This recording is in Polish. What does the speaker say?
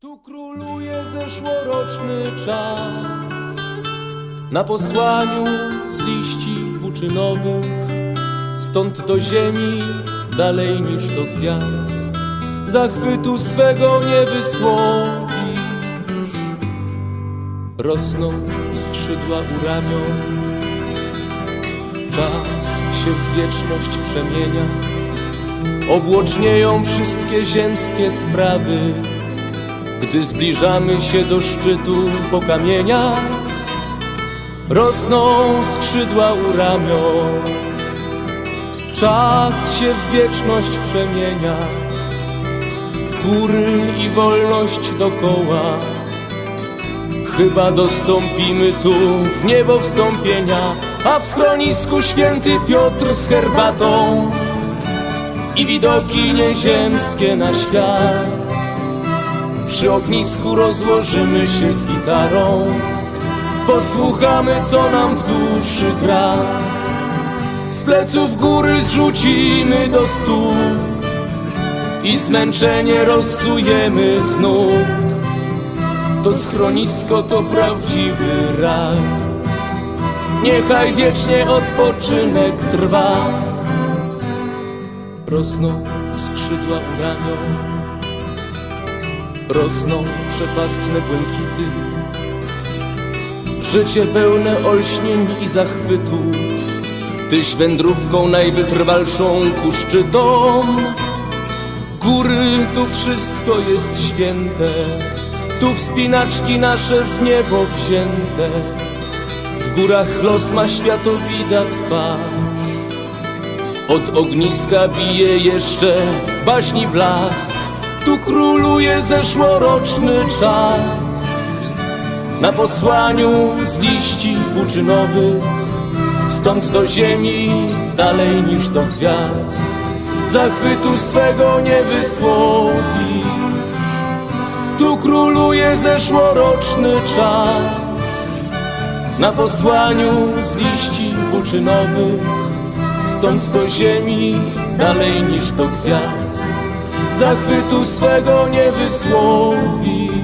Tu króluje zeszłoroczny czas. Na posłaniu z liści buczynowych Stąd do ziemi dalej niż do gwiazd. Zachwytu swego nie wysłowisz. Rosną skrzydła u ramion. Czas się w wieczność przemienia. Obłocznieją wszystkie ziemskie sprawy gdy zbliżamy się do szczytu po kamieniach, rosną skrzydła u ramion. Czas się w wieczność przemienia, góry i wolność dokoła. Chyba dostąpimy tu w niebo wstąpienia, a w schronisku święty Piotr z herbatą i widoki nieziemskie na świat. Przy ognisku rozłożymy się z gitarą. Posłuchamy co nam w duszy gra. Z pleców góry zrzucimy do stóp I zmęczenie rozsujemy z nóg. To schronisko to prawdziwy raj. Niechaj wiecznie odpoczynek trwa. Rosną skrzydła u ramion rosną przepastne błękity. Życie pełne olśnień i zachwytów, tyś wędrówką najwytrwalszą ku szczytom. Góry, tu wszystko jest święte, tu wspinaczki nasze w niebo wzięte. W górach los ma światowida twarz, od ogniska bije jeszcze baśni blask. Tu króluje zeszłoroczny czas. Na posłaniu z liści buczynowych Stąd do ziemi dalej niż do gwiazd. Zachwytu swego nie wysłowisz. Tu króluje zeszłoroczny czas. Na posłaniu z liści buczynowych Stąd do ziemi dalej niż do gwiazd zachwytu swego nie wysłowi.